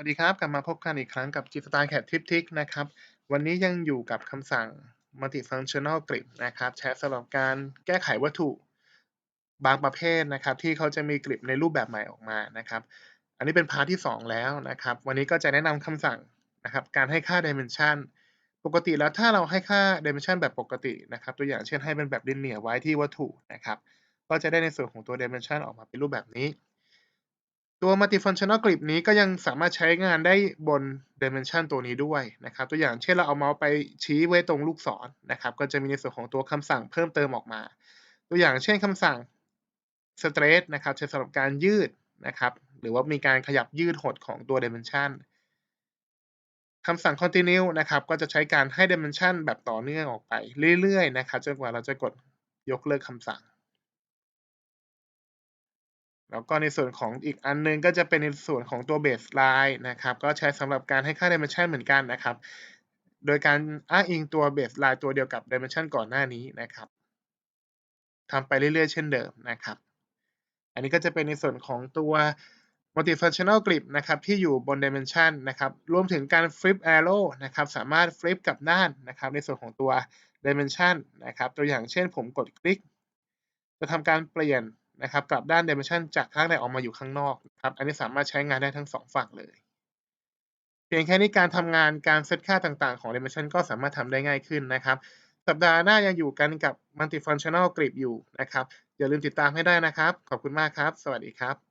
สวัสดีครับ กลับมาพบกันอีกครั้งกับ G Style Cat Tip Trick นะครับ วันนี้ยังอยู่กับคำสั่ง Multifunctional Grip นะครับใช้สำหรับการแก้ไขวัตถุบางประเภทนะครับ ที่เขาจะมีกริปในรูปแบบใหม่ออกมานะครับ อันนี้เป็นพาร์ทที่ 2 แล้วนะครับ วันนี้ก็จะแนะนำคำสั่งนะครับ การให้ค่า Dimension ปกติแล้วถ้าเราให้ค่า Dimension แบบปกตินะครับ ตัวอย่างเช่นให้เป็นแบบ Linear ไว้ที่วัตถุนะครับ ก็จะได้ในส่วนของตัว Dimension ออกมาเป็นรูปแบบนี้ ตัว multifunctional grip นี้ก็ยังสามารถใช้งานได้บน dimension ตัวนี้ด้วยนะครับ ตัวอย่างเช่นเราเอาเมาส์ไปชี้ไว้ตรงลูกศรนะครับ ก็จะมีในส่วนของตัวคำสั่งเพิ่มเติมออกมา ตัวอย่างเช่นคำสั่ง stretch นะครับใช้สำหรับการยืดนะครับ หรือว่ามีการขยับยืดหดของตัว dimension คำสั่ง continue นะครับ ก็จะใช้การให้ dimension แบบต่อเนื่องออกไปเรื่อยๆ นะครับ จนกว่าเราจะกดยกเลิกคำสั่ง แล้วก็ในส่วนของอีกอันหนึงก็จะเป็นในส่วนของตัว baseline นะครับ ก็ใช้สำหรับการให้ค่า dimension เหมือนกันนะครับ โดยการอ้างอิงตัว baseline ตัวเดียวกับ dimension ก่อนหน้านี้นะครับทำไปเรื่อยๆ เช่นเดิมนะครับ อันนี้ก็จะเป็นในส่วนของตัว multifunctional grip นะครับที่อยู่บน dimension นะครับ รวมถึงการ flip arrow นะครับ สามารถ flip กลับด้านนะครับ ในส่วนของตัว dimension นะครับ ตัวอย่างเช่นผมกดคลิก จะทำการเปลี่ยน นะครับกลับด้าน dimension จากข้างในออกมาอยู่ข้างนอกนะครับ อันนี้สามารถใช้งานได้ทั้ง 2 ฝั่งเลย เพียงแค่นี้การทำงานการเซตค่าต่างๆ ของ dimension ก็สามารถทำได้ง่ายขึ้นนะครับ สัปดาห์หน้ายังอยู่กันกับ multifunctional grip อยู่นะครับ อย่าลืมติดตามให้ได้นะครับ ขอบคุณมากครับ สวัสดีครับ